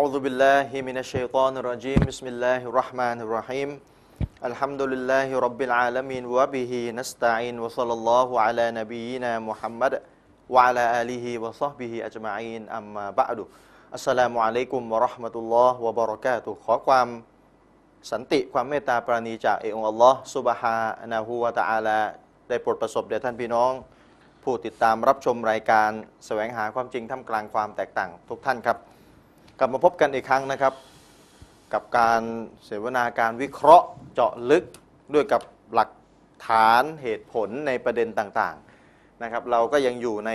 أعوذ بالله من الشيطان الرجيم بسم الله الرحمن الرحيم الحمد لله رب العالمين وبه نستعين وصلى الله على نبينا محمد وعلى آله وصحبه أجمعين أما بعد السلام عليكم ورحمة الله وبركاته ขอความสันติความเมตตาปราณีจากเอกองค์อัลลอฮ์ซุบฮานะฮูวะตะอาลา ได้โปรดประสบแด่ท่านพี่น้อง ผู้ติดตามรับชมรายการแสวงหาความจริงท่ามกลางความแตกต่างทุกท่านครับ กลับมาพบกันอีกครั้งนะครับ กับการเสวนาการวิเคราะห์เจาะลึกด้วยกับหลักฐานเหตุผลในประเด็นต่างๆนะครับ เราก็ยังอยู่ใน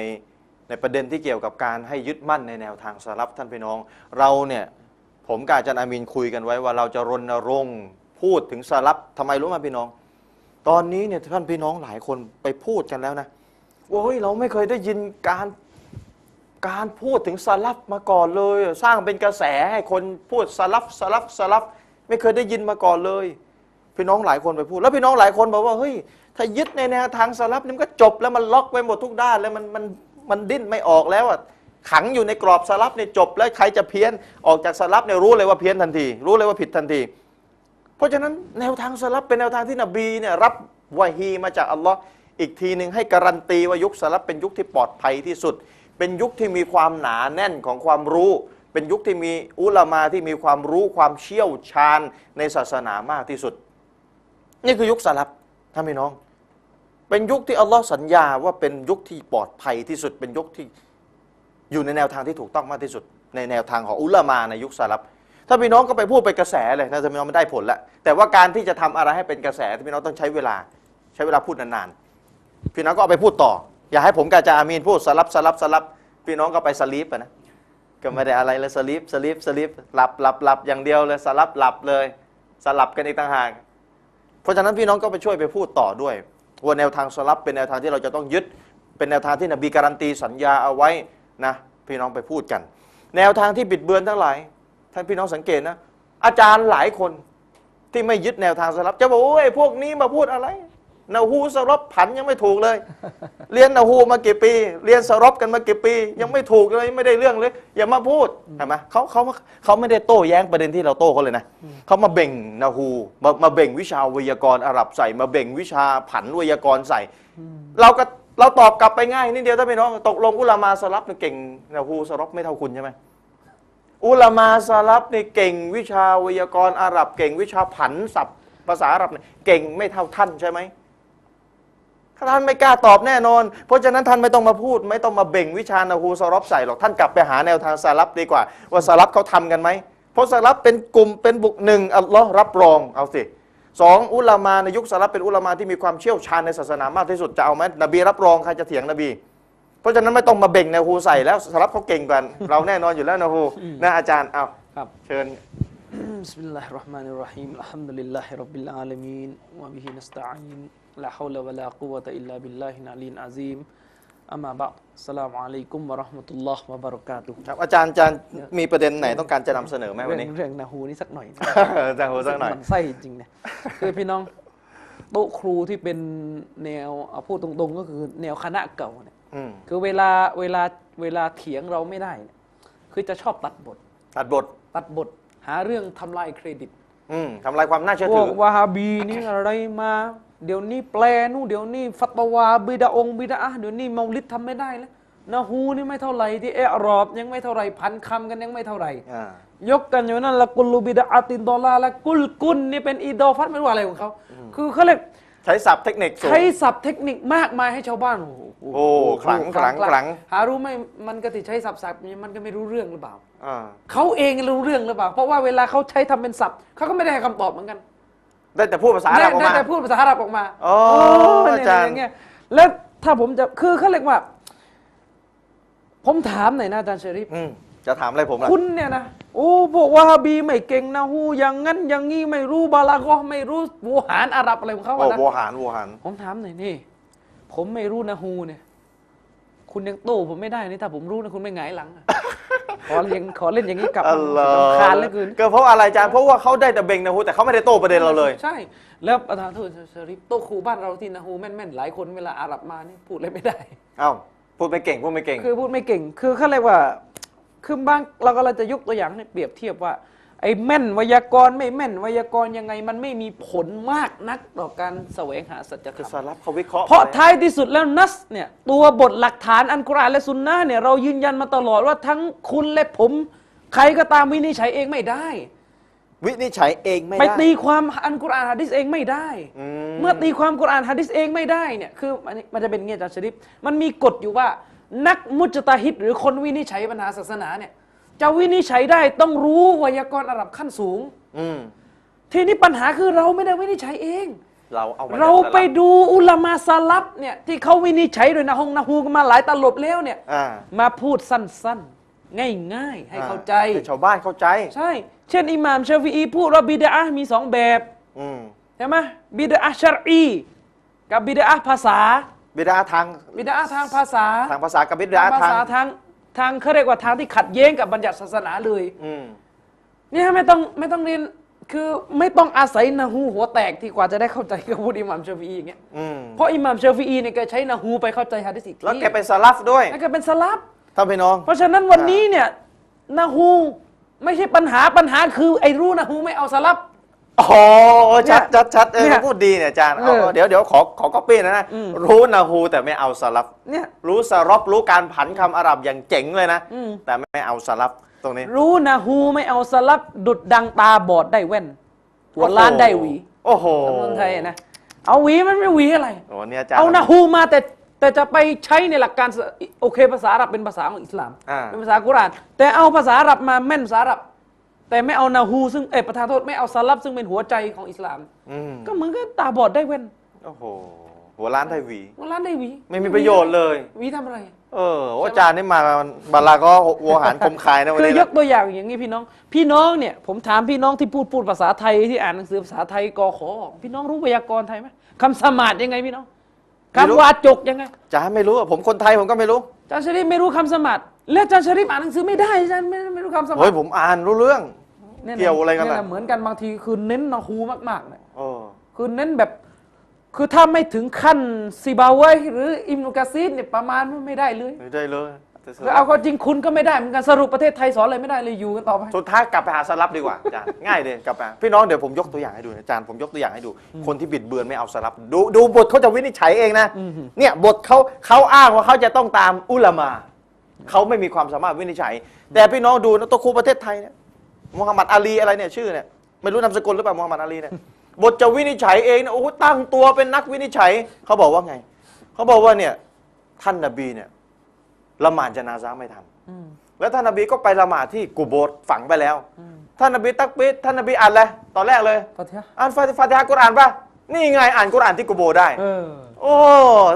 ในประเด็นที่เกี่ยวกับการให้ยึดมั่นในแนวทางสลับท่านพี่น้อง เราเนี่ยผมกับอาจารย์อามีนคุยกันไว้ว่าเราจะรณรงค์พูดถึงสลับทำไมรู้ไหมพี่น้อง ตอนนี้เนี่ยท่านพี่น้องหลายคนไปพูดกันแล้วนะว่าเฮ้ยเราไม่เคยได้ยินการ การพูดถึงสลับมาก่อนเลย สร้างเป็นกระแสให้คนพูดสลับสลับสลับไม่เคยได้ยินมาก่อนเลย พี่น้องหลายคนไปพูด แล้วพี่น้องหลายคนบอกว่าเฮ้ยถ้ายึดในแนวทางสลับนี่มันก็จบแล้วมันล็อกไว้หมดทุกด้านแล้วมันมันมันดิ้นไม่ออกแล้วอะขังอยู่ในกรอบสลับเนี่ยจบ แล้วใครจะเพี้ยนออกจากสลับเนี่ยรู้เลยว่าเพี้ยนทันที รู้เลยว่าผิดทันที เพราะฉะนั้นแนวทางสลับเป็นแนวทางที่นบีเนี่ยรับวะฮีมาจากอัลลอฮ์อีกทีหนึ่งให้การันตีว่ายุคสลับเป็นยุคที่ปลอดภัยที่สุด เป็นยุคที่มีความหนาแน่นของความรู้ เป็นยุคที่มีอุลามาที่มีความรู้ความเชี่ยวชาญในศาสนามากที่สุด นี่คือยุคสลับท่านพี่น้อง เป็นยุคที่อัลลอฮ์สัญญาว่าเป็นยุคที่ปลอดภัยที่สุด เป็นยุคที่อยู่ในแนวทางที่ถูกต้องมากที่สุด ในแนวทางของอุลามาในยุคสลับถ้าพี่น้องก็ไปพูดไปกระแสเลยนะท่านพี่น้องมันได้ผลแล้วแต่ว่าการที่จะทำอะไรให้เป็นกระแสท่านพี่น้องต้องใช้เวลา ใช้เวลาพูดนานๆพี่น้องก็เอาไปพูดต่อ อย่าให้ผมกับอาจารย์อามีนพูดสลับสลับสลับพี่น้องก็ไปสลีปนะก็ไม่ได้อะไรเลยสลีปสลีปสลีปหลับหลับหลับอย่างเดียวเลยสลับหลับเลย สลับกันอีกต่างหากเพราะฉะนั้นพี่น้องก็ไปช่วยไปพูดต่อด้วยว่าแนวทางสลับเป็นแนวทางที่เราจะต้องยึด เป็นแนวทางที่นบีการันตีสัญญาเอาไว้นะพี่น้องไปพูดกัน แนวทางที่บิดเบือนทั้งหลายท่านพี่น้องสังเกตนะอาจารย์หลายคนที่ไม่ยึดแนวทางสลับจะบอกโอ้ยพวกนี้มาพูดอะไร นาฮูสลับผันยังไม่ถูกเลย เรียนนาฮูมากี่ปี เรียนสลับกันมากี่ปี ยังไม่ถูกเลยไม่ได้เรื่องเลย อย่ามาพูดเห็นไหมเขาเขาเขาไม่ได้โต้แย้งประเด็นที่เราโต้เขาเลยนะเขามาเบ่งนาฮูมามาเบ่งวิชาไวยากรณ์อาหรับใส่ มาเบ่งวิชาผันไวยากรณ์ใส่ เราก็เราตอบกลับไปง่ายนิดเดียวถ้าพี่น้องตกลงอุลามาสลับเนี่ยเก่งนาฮูสลับไม่เท่าคุณใช่ไหมอุลามาสลับนี่เก่งวิชาไวยากรณ์อาหรับ เก่งวิชาผันศัพท์ภาษาอาหรับเนี่ยเก่งไม่เท่าท่านใช่ไหม ท่านไม่กล้าตอบแน่นอน เพราะฉะนั้นท่านไม่ต้องมาพูด ไม่ต้องมาเบ่งวิชานาฮูสลับใส่หรอกท่านกลับไปหาแนวทางสลับดีกว่า ว่าสลับเขาทำกันไหมเพราะสลับเป็นกลุ่มเป็นบุคหนึ่งอัลลอฮ์รับรองเอาสิสองอุลามาในยุคสลับเป็นอุลามาที่มีความเชี่ยวชาญในศาสนามากที่สุดจะเอาไหมนบีรับรองใครจะเถียงนบี เพราะฉะนั้นไม่ต้องมาเบ่งนาฮูใส่แล้วสลับเขาเก่งกว่าเราแน่นอนอยู่แล้วนาฮูนะอาจารย์เอา ครับ เชิญ بسم الله الرحمن الرحيم الحمد لله رب العالمين وبه نستعين ลาฮาวลาวะลากุวะตะอิลลาบิลลาฮินาลีนอาซีมอามาบะสลามอะลัยกุมวะราะห์มุตุลลอฮ์วะบารอกาตุครับอาจารย์อาจารย์มีประเด็นไหนต้องการจะนำเสนอไหมวันนี้ เรื่องนาฮูนี่สักหน่อยนะ อาจาสักหน่อย มันไส้จริงเนี่ย คือพี่น้องโต๊ะครูที่เป็นแนวเอาพูดตรงๆ ก็คือแนวคณะเก่าเนี่ยคือเวลาเวลาเวลาเถียงเราไม่ได้เนี่ยคือจะชอบตัดบท ตัดบท ตัดบทหาเรื่องทำลายเครดิตอืมทำลายความน่าเชื่อพวถืกอ วาฮาบีนี่อะไรมา เดี๋ยวนี้แปลนู่นเดี๋ยวนี้ฟัตวาบิดาองบิดาอะห์เดี๋ยวนี้เมาลิดทำไม่ได้แล้วนะฮูนี่ไม่เท่าไหร่ที่เอรอบยังไม่เท่าไหร่พันคำกันยังไม่เท่าไหร่อ่ายกกันอยู่นั่นละกุลูบิดาอาตินดอลลาร์ละกุลกุลนี่เป็นอีดอฟัตไม่รู้อะไรของเขาคือเขาเรียกใช้ศัพท์เทคนิคสูงใช้ศัพท์เทคนิคมากมายให้ชาวบ้านโอ้โหโอ้ขลังขลังขลังหารู้ไหมมันก็ติใช้ศัพท์ศัพท์นี้มันก็ไม่รู้เรื่องหรือเปล่าอ่าเขาเองรู้เรื่องหรือเปล่า เพราะว่าเวลาเขาใช้ทำเป็นศัพท์เขาก็ไม่ได้ให้คำตอบเหมือนกัน ได้แต่พูดภาษาอาหรับออกได้มา แต่พูดภาษาอาหรับออกมาอ๋อเนี่อาจารย์งเงี้ยแล้วถ้าผมจะคือเขาเรียกว่า ผมถามหน่อยนะอาจารย์เชอริฟ อืมจะถามอะไรผมล่ะ คุณเนี่ยนะโอ้พวกวาฮาบีไม่เก่งนะฮูอย่างงั้นอย่างงี้ไม่รู้บาลากอฮ์ไม่รู้บูหารอาหรับอะไรของเขาโอ้อะนะวัวหารวัวหารผมถามหน่อยนี่ ผมไม่รู้นะฮูเนี่ย คุณยังโต้ผมไม่ได้นี่ถ้าผมรู้นะคุณไม่หงายหลังอะ ขอเล่นขอเล่นอย่างนี้กลับอัลลอรำคาญเหลือฮ์เกินก็เพราะอะไรอาจารย์เพราะว่าเขาได้แต่เบ่งนะฮูแต่เขาไม่ได้โต้ประเด็นเราเลย ใช่ แล้วประธานโทษชริปโต๊ะครูบ้านเราที่นะฮูแม่นๆหลายคนเวลาอาหรับมานี่พูดอะไรไม่ได้ เอ้าพูดไม่เก่งพูดไม่เก่ง คือพูดไม่เก่ง คือเขาเรียกว่า คือบางเราก็เราจะยกตัวอย่างให้เปรียบเทียบว่า ไอ้แม่นไวยากรณ์ไม่แม่นไวยากรณ์ยังไง มันไม่มีผลมากนักต่อการแสวงหาสัจธรคือรสมลับเขาวิเคราะห์เพราะไปท้ายที่สุดแล้วนัสเนี่ยตัวบทหลักฐานอันกุรอานและสุนนะห์เนี่ยเรายืนยันมาตลอดว่าทั้งคุณและผม ใครก็ตามวินิจฉัยเองไม่ได้ วินิจฉัยเองไม่ไปได้ ตีความอันกุรอานฮะดิษเองไม่ได้ อืม เมื่อตีความกุรอานฮะดิษเองไม่ได้เนี่ยคืออันนี้มันจะเป็นอย่างเงี้ยอาจารย์ชริปมันมีกฎอยู่ว่านักมุจตาฮิดหรือคนวินิจฉัยปัญหาศาสนาเนี่ย จะวินิจฉัยได้ต้องรู้ไวยากรณ์อาหรับขั้นสูง อืมทีนี้ปัญหาคือเราไม่ได้วินิจฉัยเอง เราเอามเราจากสลับไปดูอุลามาซาลับเนี่ยที่เขาวินิจฉัยโดยนะฮงนะฮูกันมาหลายตลบแล้วเนี่ย อ่ามาพูดสั้นๆ ง่ายๆ ให้เข้าใจให้ชาวบ้านเข้าใจ ใช่ เช่น อิหม่ามชาฟีอีพูดว่าบิดามีสองแบบ อืมใช่ไหมบิดาชรอีกับบิดาภาษา บิดาทางบิดาทางภาษา ทางภาษากับบิดาทางภาทางษาทาง ทางเขาเรียกว่าทางที่ขัดแย้งกับบัญญัติศาสนาเลยอืมเนี่ยไม่ต้องไม่ต้องเรียนคือไม่ต้องอาศัยนะฮูหัวแตกที่กว่าจะได้เข้าใจกับพูดอิหม่ามชาฟีอีอย่างเงี้ยอืมเพราะอิหม่ามชาฟีอีเนี่ยแกใช้นะฮูไปเข้าใจฮะดิษอีกทีแล้วแกเป็นสลับด้วยแล้วแกเป็นสลับ ท่านพี่น้อง เพราะฉะนั้นวันนี้เนี่ยนะฮูไม่ใช่ปัญหาปัญหาคือไอ้รู้นะฮูไม่เอาสลับ โอ้โหชัดชัดชัดเออเนี่ยพูดดีเนี่ยอาจารย์เอาเออเดี๋ยวเดี๋ยวขอขอก๊อปปี้นะนะ อืม รู้นะฮูแต่ไม่เอาสลับ เนี่ย รู้สรอบรู้การผันคำอาหรับอย่างเจ๋งเลยนะ อืม แต่ไม่เอาสลับตรงนี้รู้นะฮูไม่เอาสลับดุดดังตาบอดได้แว่น หัวล้านได้หวีโอ้โหสำนวนไทยนะเอาหวีมันไม่หวีอะไร โอ้เนี่ยอาจารย์ เอานะฮูมาแต่แต่จะไปใช้ในหลักการสโอเคภาษาอาหรับเป็นภาษาของอิสลามอ่า เป็นภาษากุรอานแต่เอาภาษาอาหรับมาแม่นภาษาอาหรับ แต่ไม่เอานะฮูซึ่งเออประธานโทษไม่เอาสลับซึ่งเป็นหัวใจของอิสลาม อืมก็เหมือนกับตาบอดได้แว่นโอ้โห หัวล้านไทยหวีหัวล้านได้หวีไม่มีประโยชน์เลย หวีทำอะไร เออโอ้อาจารย์นี่มาบาลาก็วัวหารคมคายนะวันคือนี้ยนะกตัวอย่างอย่างนี้พี่น้อง พี่น้องเนี่ยผมถามพี่น้องที่พูดพูดภาษาไทยที่อ่านหนังสือภาษาไทยกอขอออกพี่น้องรู้ไวยากรณ์ไทยไหมคำสมาดยังไงพี่น้องคำวาจกยังไงอาจารย์ไม่รู้อะผมคนไทยผมก็ไม่รู้ อาจารย์ชริฟไม่รู้คำสมาด และอาจารย์ชริฟอ่านหนังสือไม่ได้อาจารย์ไม่ไม่รู้คำสมาเฮ้ยดผมอ่านรู้เรื่องนี่นเกี่ยวอะไรกันนี่ล่ะแหละเหมือนกันบางทีคือเน้นนะฮูมากๆเลยโอ้คือเน้นแบบ คือถ้าไม่ถึงขั้นซีบาเวยหรืออิมนุกาซีดเนี่ยประมาณว่าไม่ได้เลยไม่ได้เลยแต่สุดแล้วเอาก็จริงคุณก็ไม่ได้เหมือนกันสรุปประเทศไทยสอนอะไรไม่ได้เลยอยู่กันต่อไป สุดท้ายกลับไปหาสลับดีกว่าอาจารย์ ง่ายเลยกลับไปพี่น้องเดี๋ยวผมยกตัวอย่างให้ดูนะอาจารย์ผมยกตัวอย่างให้ดู คนที่บิดเบือนไม่เอาสลับดูดูบทเขาจะวินิจฉัยเองนะอืมเนี่ยบทเขาเขาอ้างว่าเขาจะต้องตามอุลามา เขาไม่มีความสามารถวินิจฉัย แต่พี่น้องดูนะตัวครูประเทศไทยเนี่ยมูฮัมหมัดอาลีอะไรเนี่ยชื่อเนี่ยไม่รู้นามสกุลหรือเปล่ามูฮัมหมัดอาลีเนี่ยบทจะวินิจฉัยเองนะโอ้โหตั้งตัวเป็นนักวินิจฉัย เขาบอกว่าไง เขาบอกว่าเนี่ยท่านนบีเนี่ยละหมาดจนาซาไม่ทันอืมแล้วท่านนบีก็ไปละหมาดที่กุโบสฝังไปแล้วอืมท่านนบีตักบิดท่านนบีอ่านอะไรตอนแรกเลยฟาติฮะอ่านฟาติฟาติฮะกุรอานป่ะนี่ไงอ่านกุรอานที่กุโบสได้เออโอ้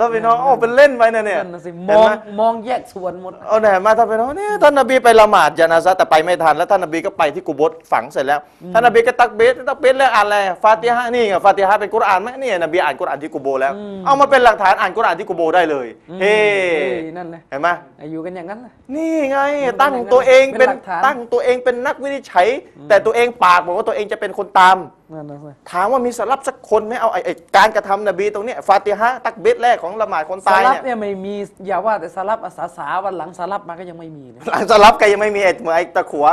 ท่านพี่น้องโอ้เป็นเล่นไปนะเนี่ยนั่นนะสิมเห็นองไหมมองแยกส่วนหมดเอาไหนมาท่านพี่น้องเนี่ยท่านนบีไปละหมาดจานาซะแต่ไปไม่ทันแล้วท่านนบีก็ไปที่กุโบสฝังเสร็จแล้วท่านนบีก็ตักบิดตักบิดแล้วอ่านอะไรฟาติฮะนี่ไงฟาติฮะเป็นกุรอานไหมนี่นบีอ่านกุรอานที่กุโบสแล้วอืมเอามาเป็นหลักฐานอ่านกุรอานที่กุโบสได้เลยเฮ้เฮ้นั่นเลยเห็นไหมอยู่กันอย่างนั้นเลยนี่ไงตั้งตัวเองเป็เป็นนหลักฐานตั้งตัวเองเป็นนักวินิจฉัย แต่ตัวเองปากบอกว่าตัวเองจะเป็นคนตามนั่นนะสิถามว่ามีสลับสักคนไหมเอาไอ้ไอ้การกระทำนบีตรงเนี้ยฟาติฮะตักเบ็ดแรกของละหมาดคนสตายลับเนี่ยเนี่ยไม่มีอย่าว่าแต่สลับอาสาสาวันหลังสลับมาก็ยังไม่มีเลยหลังสลับก็ยังไม่มีไอ้เหมือนไอ้ตะขัว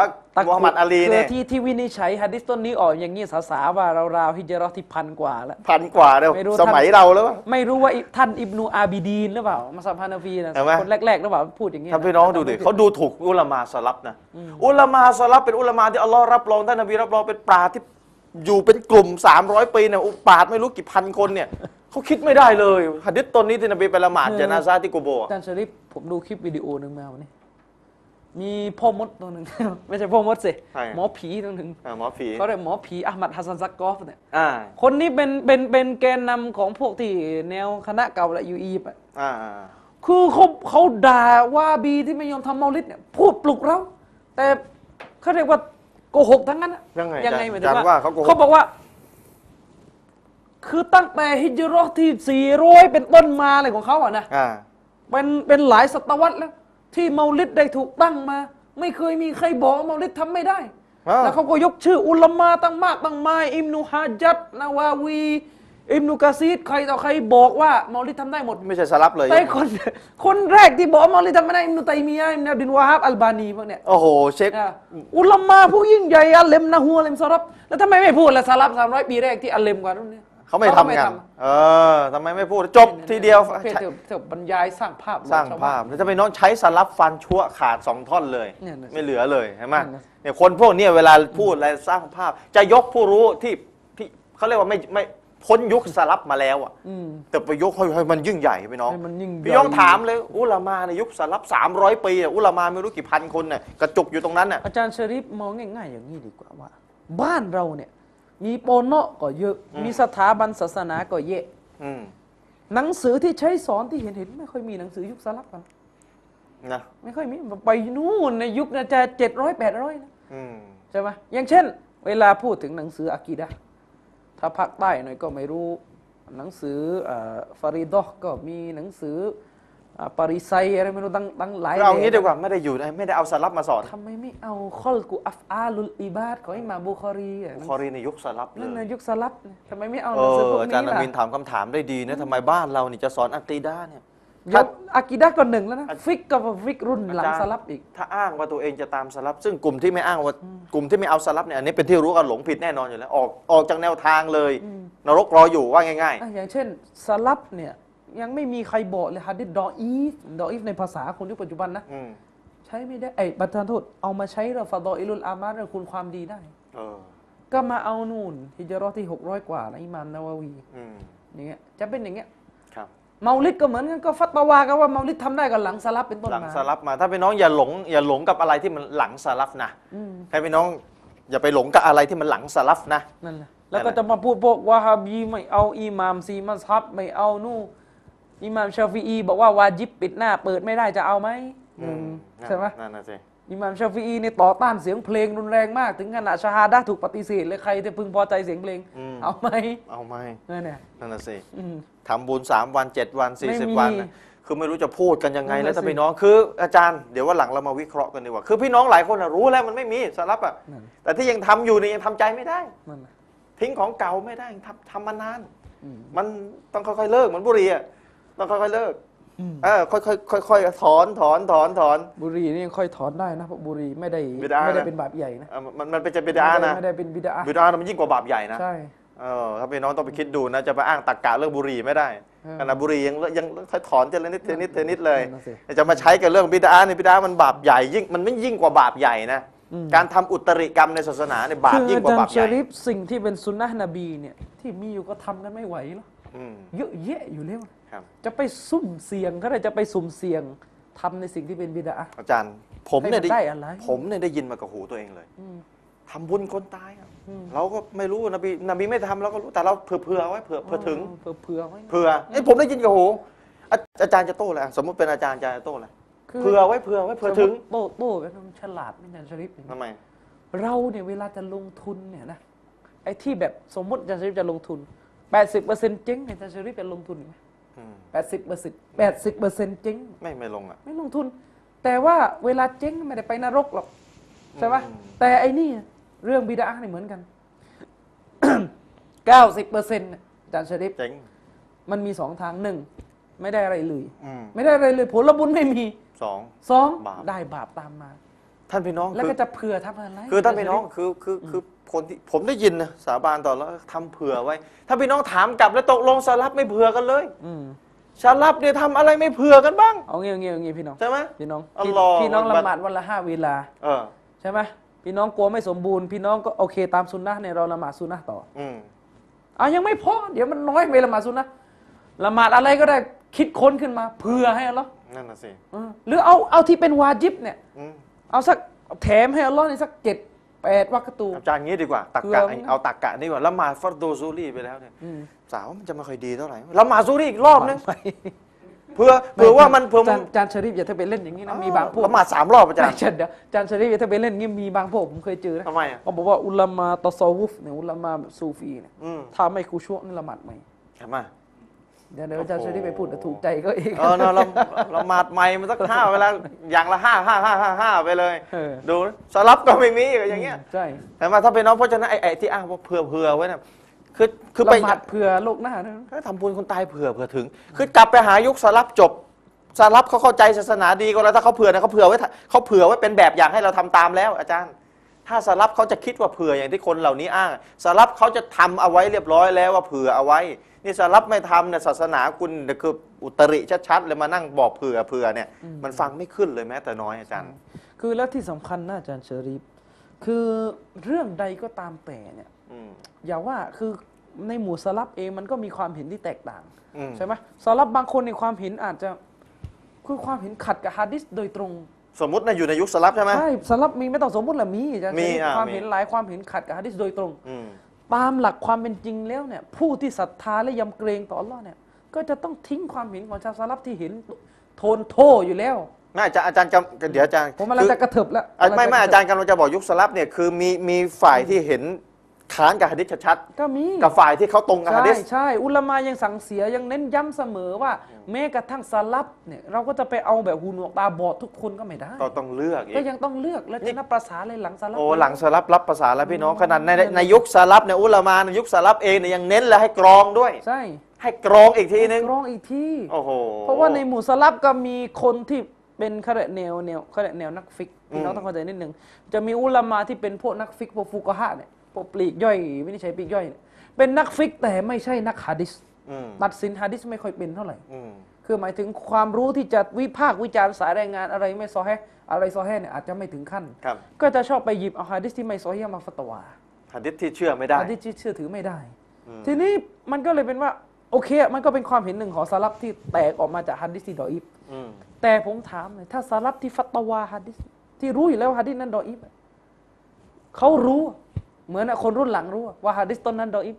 มูฮัมหมัดอาลีเนี่ยคือที่ที่วินิจฉัยฮัดดิสต้นนี้ออกอย่างนี้สาสาว่าราวๆฮิจเราะห์ที่พันกว่าแล้ว พันกว่าเดียวไม่รู้สมัยเราแล้ววะ ไม่รู้ว่าอิท่านอิบนูอาบิดีนหรือเปล่ามาสัมพันธ์นฟีนะเห็นไหม คนแรกๆหรือเปล่าพูดอย่างนี้ท่านพี่น้องดูดิเขาดูถูกอุลามาสลับนะ อุลามาสลับเป็นอุลามาที่อัลลอฮ์รับรองท่านนบีรับรองเป็นปราชญ์ที่อยู่เป็นกลุ่ม 300 ปีเนี่ยอุปราชญ์ไม่รู้กี่พันคนเนี่ย เขาคิดไม่ได้เลยหัดดิษตนนี้ที่นบีไปละหมาดจานาซาที่กูโบอะอาจารย์ชริปผมดูคลิปวิดีโอหนึ่งมาวันนี้ มีพ่อมดตัวหนึ่ง ไม่ใช่พ่อมดสิใช่หมอผีตัวหนึ่งอ่าหมอผีเขาเรียกหมอผีอามัดฮัสซันซักกอฟเนี่ยอ่าคนนี้เป็นเป็นเป็นแกนนำของพวกที่แนวคณะเก่าแหละอยู่อียิปต์อะอ่าคือเขาเขาด่าว่าบีที่ไม่ยอมทำเมาลิดเนี่ยพูดปลุกเราแต่เขาเรียกว่าโกหกทั้งนั้นอะยังไงยังไงหมายถึอาจารงย์ว่าว่าเขาโกหกเขาบอกว่า คือตั้งแต่ฮิจเราะห์ที่400เป็นต้นมาอะไรของเขาอะนะอ่า เป็นเป็นหลายศตวรรษแล้ว ที่เมาลิดได้ถูกตั้งมา ไม่เคยมีใครบอกว่าเมาลิดทำไม่ได้อ้าวแล้วเขาก็ยกชื่ออุลามาตั้งมากตั้งมายอิมนุฮะจัดนาวาวี อิมนุกะซีดใครต่อใครบอกว่าเมาลิดทำได้หมด ไม่ใช่สลับเลย แต่คนคนแรกที่บอกว่าเมาลิดทำไม่ได้อิมนุตัยมียะห์อิมนุบินวาฮับอัลบานีพวกเนี้ยโอ้โห เช็ค อะอุลามาผู้ยิ่งใหญ่อัลเลมนะฮูอัลเลมซารับแล้วทำไมไม่พูดล่ะซารับสามร้อยปีแรกที่อัลเลมกว่านู้นเนี่ย เขาไม่ทำกันเออทำไมไม่พูดจบทีเดียวประเภทเที่ยวเที่ยวบรรยายสร้างภาพสร้างชวภาบ้พนแล้วถ้าไปน้องใช้สลับฟันชั่วขาดสองท่อนเลยเนี่ยนะไม่เหลือเลยเห็นไหมนั่นน่ะเนี่ยคนพวกเนี้ยเวลาพูดอะไรสร้างภาพ จะยกผู้รู้ที่ที่เขาเรียกว่าไม่ไม่พ้นยุคสลับมาแล้วอะอืมแต่ไปยกให้ให้มันยิ่งใหญ่พี่น้องให้มันยิ่งใหญ่พี่น้องถามเลย อุลามาในยุคสลับ300ปีอะอุลามาไม่รู้กี่พันคนเนี่ยกระจุกอยู่ตรงนั้นน่ะอาจารย์ชริฟมองง่ายๆอย่างนี้ดีกว่าว่า บ้านเราเนี่ย มีโปโนะก็เยอะ มีสถาบันศาสนาก็เยอะอืมหนังสือที่ใช้สอนที่เห็นเห็นไม่ค่อยมีหนังสือยุคสลับกันนะไม่ค่อยมีไปนู่นในยุคน่าจะเจ็ดร้อยแปดร้อยนะอืมใช่ไหมอย่างเช่น เวลาพูดถึงหนังสืออากีดะห์ถ้าภาคใต้หน่อยก็ไม่รู้ หนังสือฟาริดอห์ก็มีหนังสืออ่า ปาริไซอะไรไม่รู้ตั้งตั้งหลายเราเอางี้ล่มดีกว่าไม่ได้อยู่ในไม่ได้เอาสลับมาสอนทำไมไม่เอาคอลกุอัฟอาลุลอิบาดของอิหม่ามบุคอรีอะคอรีในยุคสลับเลนั่นในยยุคสลับเนี่ยทำไมไม่เอาหเอนังสือพอวกอาจารนี้ย์อาล่ะมินถามคำถามได้ดีนะทำไมบ้านเรานี่จะสอนอักีดาเนี่ยยกอากีดะห์ก็หนึ่งแล้วนะฟิกก็ฟิกรุ่นหลังอาจารย์สลับอีก ถ้าอ้างว่าตัวเองจะตามสลับ ซึ่งกลุ่มที่ไม่อ้างว่ากลุ่มที่ไม่เอาสลับเนี่ยอันนี้เป็นที่รู้กันหลงผิดแน่นอนอยู่แล้วออกออกจากแนวทางเลย นรกรออยู่ว่าง่ายอะอย่างเช่นสลับเนี่ย ยังไม่มีใครบอกเลยฮะดิษดออีฟดออีฟในภาษาคนยุคปัจจุบันนะๆอืมใช้ไม่ได้ไอ้บัตรโทษเอามาใช้เราฟาดออิลุลอามาเราคุณความดีได้ เออ ก็มาเอานู่นฮิจเราะห์ที่600กว่านะอิหมามนาวาวีอืม อย่างเงี้ยจะเป็นอย่างเงี้ยครับ เมาลิดก็เหมือนกันก็ฟัตวากันว่าเมาลิดทำได้กับหลังสลับเป็นต้นหลังมาสลับมา ถ้าพี่น้องอย่าหลง อย่าหลงกับอะไรที่มันหลังสลับนะอืมให้พี่น้อง อย่าไปหลงกับอะไรที่มันหลังสลับนะ นั่นแหละแล้วก็จะมาพูดพวกวาฮาบีไม่เอาอิหมามซีมัสฮับไม่เอานู่น อิหมามชาฟีอีบอกว่าวาจิบปิดหน้าเปิดไม่ได้จะเอาไหมหนึ่งใช่ไหมนั่นน่ะสิอิหม่ามชาฟีอีนี่ต่อต้านเสียงเพลงรุนแรงมาก ถึงขนาดชาฮาดะห์ถูกปฏิเสธเลยใครจะพึงพอใจเสียงเพลง อืมเอาไหมเอาไหมนั่นเนี่ยนั่นน่ะสิอืม ทำบุญสามวันเจ็ดวันสี่ไม่สิบมีวันน่ะคือไม่รู้จะพูดกันยังไงนั่นแล้วน่ะถ้าสิพี่น้องคืออาจารย์เดี๋ยวว่าหลังเรามาวิเคราะห์กันดีกว่า คือพี่น้องหลายคนน่ะรู้แล้วมันไม่มีสลับอะนั่นแต่ที่ยังทำอยู่นี่ยังทำใจไม่ได้ นั่นน่ะทิ้งของเก่าไม่ได้ทำทำมานาน อืมมันต้องค่อยๆเลิกเหมือนบุหรี่อะ ต้องค่อยๆเลิกอืมเออค่อยๆค่อยๆถอนถอนถอนถอน บุหรีนี่ยังค่อยถอนได้นะเพราะบุหรีไม่ได้บิดา ไม่ได้นะเป็นบาปใหญ่นะเออมันมันเป็นจะบิดานะไม่ได้เป็นบิดาบิดามันยิ่งกว่าบาปใหญ่นะใช่เออถ้าพี่น้องต้องไปคิดดูนะจะไปอ้างตักกะเรื่องบุหรี่ไม่ได้เออขณะบุหรี่ยังยังค่อยถอนทีละนิดทีละนิดทีละนิดเลยนั่นสิจะมาใช้กับเรื่องบิดาเนี่ยบิดามันบาปใหญ่ยิ่งมันไม่ยิ่งกว่าบาปใหญ่นะอืมการทำอุตริกรรมในศาสนาเนี่ยบาปคือยิ่งอากว่าจารบาปย์ใหชญ่ริฟสิ่งที่เป็นสุนนะนบีเนี่ยที่มีอยู่ก็ทำกันไม่ไหวหรอกอืมเยอะแยะอยู่แล้วครับ จะไปซุ่มเสี่ยงก็ได้จะไปสุ่มเสี่ยงทำในสิ่งที่เป็นบิดาอาจารย์ ผมเนี่ยให้มันได้อะไร ผมเนี่ยได้ยินมากับหูตัวเองเลยอืมทำบุญคนตายอะอืมเราก็ไม่รู้นบีนบีไม่ทำเราก็รู้แต่เราเผื่อเผื่อไว้เผื่อเผื่อถึงเผื่อเผื่อไว้เผื่อเอ้ยผมได้ยินกับหูอาอาจารย์จะโต้อะไรสมมติเป็นอาจารย์อาจารย์จะโต้อะไรคือเผื่อไว้เผื่อไว้เผื่อถึงโต้โต้กันมันฉลาดไม่ใช่ชริฟทำไมเราเนี่ยเวลาจะลงทุนเนี่ยนะไอ้ที่แบบสมมติอาจารย์ชริฟจะลงทุน 80%เจ๊งเนี่ยอาจารย์ชริฟจะลงทุนไหม อืม80% 80%เจ๊งไม่ไม่ลงอะ ไม่ลงทุน แต่ว่าเวลาเจ๊งไม่ได้ไปนรกหรอกใช่ไหมอืมแต่ไอ้นี่เรื่องบิดาเนี่ยเหมือนกัน90%เนี่ยอาจารย์ชริฟเจ๋งมันมีสองทางหนึ่งไม่ได้อะไรเลยอืมไม่ได้อะไรเลยผลบุญไม่มีสองสองบาปได้บาปตามมา ท่านพี่น้องแล้วคือก็จะเผื่อทำอะไร คือท่านพี่น้องคือคือคือ คนที่ผมได้ยินนะสาบานต่อแล้วทำเผื่อไว้ ถ้าพี่น้องถามกลับแล้วตกลงสลับไม่เผื่อกันเลยอืมสลับเนี่ยทำอะไรไม่เผื่อกันบ้าง เอางี้เอางี้เอางี้พี่น้องใช่ไหม พี่น้องอัลพี่ลอฮ์พี่น้องอักบัละรหมาดวันละห้าเวลา เออ ใช่ไหมพี่น้องกลัวไม่สมบูรณ์พี่น้องก็โอเคตามสุนนะเนี่ยเราละหมาดสุนนะต่ออืมเอายังไม่พอเดี๋ยวมันน้อยไปละหมาดสุนนะละหมาดอะไรก็ได้คิดค้นขึ้นมาเผื่อให้อัลลอฮ์นั่นน่ะสิเออหรือเอาเอาที่เป็นวาจิบเนี่ย อืม เอาสักแถมให้อัลลอฮ์ในสักเจ็ด แปดวักตู อาจารย์งี้ดีกว่าตักเผื่กะอไว้นะเอาตักกะนี่ว่าละหมาดฟัรโดซูรี่ไปแล้วเนี่ยอืมสาวมันจะไม่ค่อยดีเท่าไหร่ละหมาดซูรี่อีกรอบนึงไม่เพื่อเผื่อว่ามันเผื่อมันจานจานชริฟอย่าถ้าไปเล่นอย่างนี้นะมีบางพวกละหมาดสามรอบอาจารไม่ย์ ใช่เดี๋ยวจานชริฟอย่าถ้าไปเล่นอย่างนี้มีบางพวกผมเคยเจอนะทำไมอะ เขาบอกว่าอุลามาตะซอวุฟเนี่ยอุลามาแบบซูฟีเนี่ยอืมถ้าไม่คูชั่วนี่ละหมาดไหม ทำไม เดี๋ยวเดี๋ยวอาจารย์ชริฟไปพูดเดี๋ยวถูกใจก็เองเออเนาะละละหมาดใหม่มันสักห้าเวลาอย่างละห้าห้าห้าห้าห้าไปเลย เออ ดูสลับก็ไม่มีอย่างเงี้ยใช่เห็นไหมถ้าเป็นน้องเพราะฉะนั้นไอ้ไอ้ที่อ้างว่าเผื่อเผื่อไว้น่ะคือคือไป ละหมาดเผื่อโลกหน้าด้วยนะก็ทำบุญคนตายเผื่อเผื่อถึง คือกลับไปหายุคสลับจบสลับเขาเข้าใจศาสนาดีก็แล้วถ้าเขาเผื่อนะเขาเผื่อไว้เขาเผื่อไว้เป็นแบบอย่างให้เราทำตามแล้วอาจารย์ ถ้าสลับเขาจะคิดว่าเผื่ออย่างที่คนเหล่านี้อ้างสลับเขาจะทำเอาไว้เรียบร้อยแล้วว่าเผื่อเอาไว้ นี่สลับไม่ทำเนี่ยศาสนาคุณเนี่ยคืออุตริชัดๆเลยมานั่งบอกเผื่อเผื่อเนี่ยมันฟังไม่ขึ้นเลยแม้แต่น้อยอาจารย์ คือแล้วที่สำคัญนะอาจารย์เชอรีฟคือเรื่องใดก็ตามแต่เนี่ยอืมอย่าว่าคือในหมู่สลับเองมันก็มีความเห็นที่แตกต่างอืมใช่ไหมสลับบางคนในความเห็นอาจจะคือความเห็นขัดกับฮะดิษโดยตรง สมมตินะอยู่ในยุคสลับใช่ไหม ใช่สลับมีไม่ต้องสมมติแหละมีอาจารย์มีเชอรีฟอะความมี เห็นหลายความเห็นขัดกับฮะดิษโดยตรง อืม ตามหลักความเป็นจริงแล้วเนี่ยผู้ที่ศรัทธาและยำเกรงต่ออัลลอฮ์เนี่ยก็จะต้องทิ้งความเห็นของชาวสลับที่เห็นโทนโทอยู่แล้ว ไม่อาจารย์อาจารย์กำเดี๋ยวอาจารย์ผมกำลังคือจะกระเถิบแล้วอะไม่ไม่กำลังจะอาจารย์กำลังจะบอกยุคสลับเนี่ยคือมีมีฝ่ายที่เห็น ค้านกับหะดิษชัดก็มีๆกับฝ่ายที่เขาตรงกับหะใช่ดิษ ใช่อุลามายังสั่งเสียยังเน้นย้ำเสมอว่า แม้กระทั่งสลับเนี่ยเราก็จะไปเอาแบบหูหนวกตาบอดทุกคนก็ไม่ได้ก็ต้องเลือกอีก็ก ยังต้องเลือกแล้วจะนับประษาเลยหลังสลับ โอ้หลังสลับรับภาษาแล้วพี่น้องขนาดในในยุคสลับเนี่ยอุลามาในยุคสลับเองเนี่ยยังเน้นและให้กรองด้วย ใช่ให้กรองอีกทีนึงกรองอีกที่โอ้โห เพราะว่าในหมู่สลับก็มีคนที่เป็นเขาเรียกแนวแนวเขาเรียกแนวนักฟิกพี่น้องอืมต้องเข้าใจนิดหนึ่งจะมีอุลามาที่เป็นพวกนักฟิกพวกฟุกะฮะเนี่ยพวก ปลีกย่อยวินิจฉัยปลีกย่อยเนี่ยเป็นนักฟิกแต่ไม่ใช่นักฮะดิษอืมตัดสินฮะดิษไม่ค่อยเป็นเท่าไหร่อืมคือหมายถึงความรู้ที่จะวิพากษ์วิจารณ์สายรายงานอะไรไม่ซอแฮะอะไรซอแฮะเนี่ยอาจจะไม่ถึงขั้นครับก็จะชอบไปหยิบเอาฮะดิษที่ไม่ซอแฮะมาฟัตวาหะดิษที่เชื่อไม่ได้ฮะดิษที่เชื่อถือไม่ได้อืมทีนี้มันก็เลยเป็นว่าโอเค มันก็เป็นความเห็นหนึ่งของสลับที่แตกออกมาจากฮะดิษที่ดออีฟอืมแต่ผมถามเลยถ้าสลับที่ฟัตวาฮะดิษที่รู้อยู่แล้วว่าฮะดิษนั้นดออีฟเขารู้ เหมือนคนรุ่นหลังรู้ว่าฮะดิษต้นนั้นดออีฟ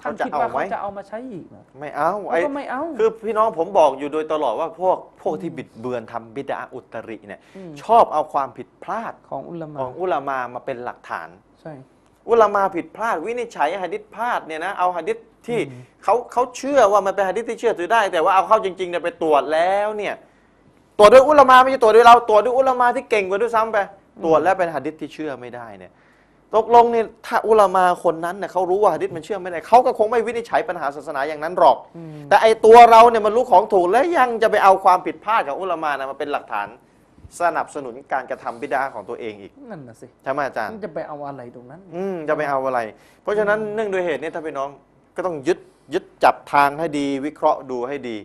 ท่านคิดว่าเขาจะเอามาใช้อีกเหรอไม่เอาเขาไอ้ก็ไม่เอาคือพี่น้องผมบอกอยู่โดยตลอดว่าพวกพวกที่บิดเบือนทำบิดาอุตริเนี่ยชอบเอาความผิดพลาดของอุลามาของอุลามามาเป็นหลักฐานใช่อุลามาผิดพลาด วินิจฉัยหะดิษพลาดเนี่ยนะเอาหะดิษที่เขาเขาเชื่อว่ามันเป็นหะดิษที่เชื่อถือได้ แต่ว่าเอาเข้าจริงๆเนี่ยไปตรวจแล้วเนี่ยตรวจด้วยอุลามาไม่ใช่ตรวจด้วยเราตรวจด้วยอุลามาที่เก่งกว่าด้วยซ้ำไปตรวจแล้วเป็นหะดิษที่เชื่อไม่ได้เนี่ย ตกลงเนี่ยถ้าอุลามาคนนั้นเนี่ยเขารู้ว่าหะดิษมันเชื่อไม่ได้เขาก็คงไม่วินิจฉัยปัญหาศาสนาอย่างนั้นหรอก แต่ไอตัวเราเนี่ยมันรู้ของถูกแล้วยังจะไปเอาความผิดพลาดของอุลามานะมาเป็นหลักฐาน สนับสนุนการกระทำบิดาของตัวเองอีกนั่นน่ะสิใช่ไหมอาจารย์มันจะไปเอาอะไรตรงนั้น อืมจะไปเอาอะไร เพราะฉะนั้นเนื่องด้วยเหตุนี้ถ้าพี่น้องก็ต้องยึดยึดจับทางให้ดีวิเคราะห์ดูให้ดี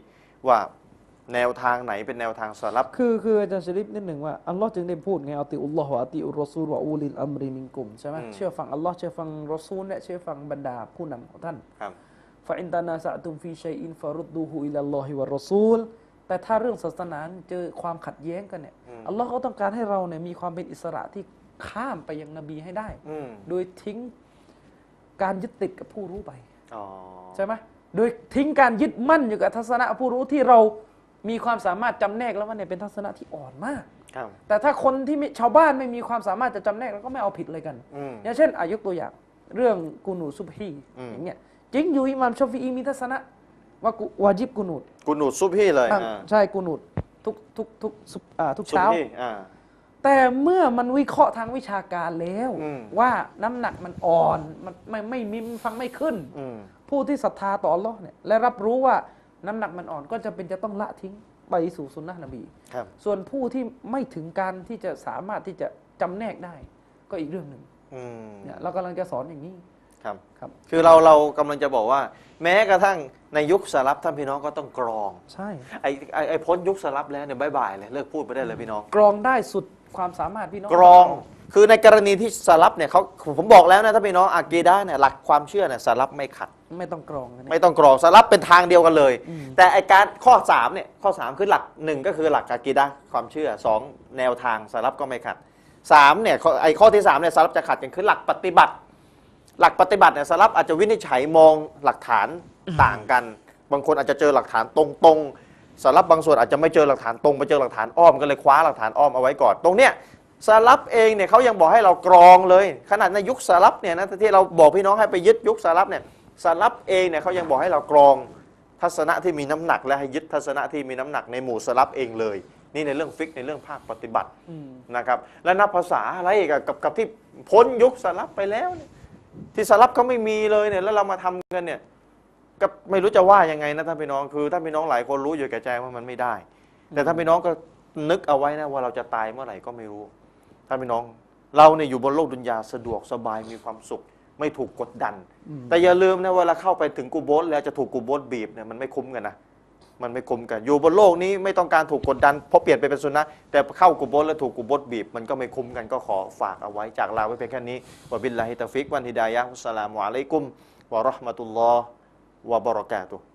ว่า แนวทางไหนเป็นแนวทางสลับ คือคืออาจารย์ชริปนิดหนึ่งว่าอัลลอฮ์จึงได้พูดไงอัติอุลลอฮ์วะอัติอุรรอซูลวะอูลิลอัมริมินกุมใช่ไหมอืมเชื่อฟังอัลลอฮ์เชื่อฟังรอซูลและเชื่อฟังบรรดาผู้นำของท่านครับฟาอินตานาสะตุมฟีชัยอินฟารุดดูฮูอิลลอฮิวะรอซูลแต่ถ้าเรื่องศาสนาเจอความขัดแย้งกันเนี่ยอัลลอฮ์ก็ต้องการให้เราเนี่ยมีความเป็นอิสระที่ข้ามไปยังนบีให้ได้ อืมโดยทิ้งการยึดติดกับผู้รู้ไป อ๋อ ใช่ไหมโดยทิ้งการยึดมั่นอยู่กับทัศนะผู้รู้ที่เรา มีความสามารถจำแนกแล้วว่าเนี่ยเป็นทัศนะที่อ่อนมาก ครับ แต่ถ้าคนที่ไม่ชาวบ้านไม่มีความสามารถจะจำแนกแล้วก็ไม่เอาผิดเลยกัน อืม อย่างเช่นอายกตัวอย่างเรื่องกูนูซุบฮีอืม อย่างเงี้ยจริงอยู่อิหมามชอฟีอีมีทัศนะว่ากุวาจิบกูนูดกุนูดซุบพี่เลยตั้งอ่าใช่กูนูดทุกทุกทุกซุบอ่าทุกซุบเช้า พี่อ่า แต่เมื่อมันวิเคราะห์ทางวิชาการแล้ว อืม ว่าน้ำหนักมันอ่อนมันไม่ไม่ไมมีฟังไม่ขึ้น อืม ผู้ที่ศรัทธาต่ออัลลอฮ์เนี่ยและรับรู้ว่า น้ำหนักมันอ่อนก็จะเป็นจะต้องละทิ้งไปสู่สุนนะนบี ครับ ส่วนผู้ที่ไม่ถึงการที่จะสามารถที่จะจำแนกได้ก็อีกเรื่องหนึ่งอืมเนี่ยเรากำลังจะสอนอย่างนี้ครับ ครับ คือเราเรากำลังจะบอกว่า แม้กระทั่งในยุคสลับท่านพี่น้องก็ต้องกรอง ใช่ ไอ้ไอ้ไอ้พ้นยุคสลับแล้วเนี่ยบายบายเลยเลิกพูดไปได้เลยพี่น้อง กรองได้สุดความสามารถพี่น้องกรอง คือในกรณีที่สลับเนี่ยเขาผมบอกแล้วนะถ้าพี่น้องอากีดะห์เนี่ยหลักความเชื่อเนี่ยสลับไม่ขัด ไม่ต้องกรองนะไม่ต้องกรองสลับเป็นทางเดียวกันเลย แต่ไอการข้อ3เนี่ยข้อ 3 คือหลักหนึ่งก็คือหลักอากีดะห์ความเชื่อ 2 แนวทางสลับก็ไม่ขัด3เนี่ยข้อไอข้อที่3เนี่ยสลับจะขัดกันคือหลักปฏิบัติ หลักปฏิบัติเนี่ยสลับอาจจะวินิจฉัยมองหลักฐานต่างกัน บางคนอาจจะเจอหลักฐานตรงๆสลับบางส่วนอาจจะไม่เจอหลักฐานตรงไปเจอหลักฐานอ้อมก็เลยคว้าหลักฐานอ้อมเอาไว้ก่อน ตรงเนี้ย สลับเองเนี่ยเขายังบอกให้เรากรองเลย ขนาดในยุคสลับเนี่ยนะที่เราบอกพี่น้องให้ไปยึดยุคสลับเนี่ยสลับเองเนี่ยเขายังบอกให้เรากรองทัศนะที่มีน้ำหนัก และให้ยึดทัศนะที่มีน้ำหนักในหมู่สลับเองเลย นี่ในเรื่องฟิกในเรื่องภาคปฏิบัติอืมนะครับและนับภาษาอะไรอีกอะกับกับที่พ้นยุคสลับไปแล้วเนี่ยที่สลับเขาไม่มีเลยเนี่ยแล้วเรามาทำกันเนี่ยก็ไม่รู้จะว่ายังไงนะท่านพี่น้องคือท่านพี่น้องหลายคนรู้อยู่แก่ใจว่ามันไม่ได้ แต่ท่านพี่น้องก็นึกเอาไว้นะว่าเราจะตายเมื่อไหร่ก็ไม่รู้ ท่านพี่น้อง เราเนี่ยอยู่บนโลกดุนยาสะดวกสบายมีความสุข ไม่ถูกกดดันอืมแต่อย่าลืมนะเวลาเข้าไปถึงกูโบสแล้วจะถูกกูโบสบีบเนี่ยมันไม่คุ้มกันนะมันไม่คุ้มกัน อยู่บนโลกนี้ไม่ต้องการถูกกดดันเพราะเปลี่ยนไปเป็นสุนนะแต่เข้ากูโบสแล้วถูกกูโบสบีบ มันก็ไม่คุ้มกันก็ขอฝากเอาไว้จากลาไว้เพียงแค่นี้วะบิลลาฮิตาฟิกวันฮิดายะฮุสสลามุอะลัยกุมวะเราะห์มะตุลลอฮ์วะบะเราะกาตุฮ์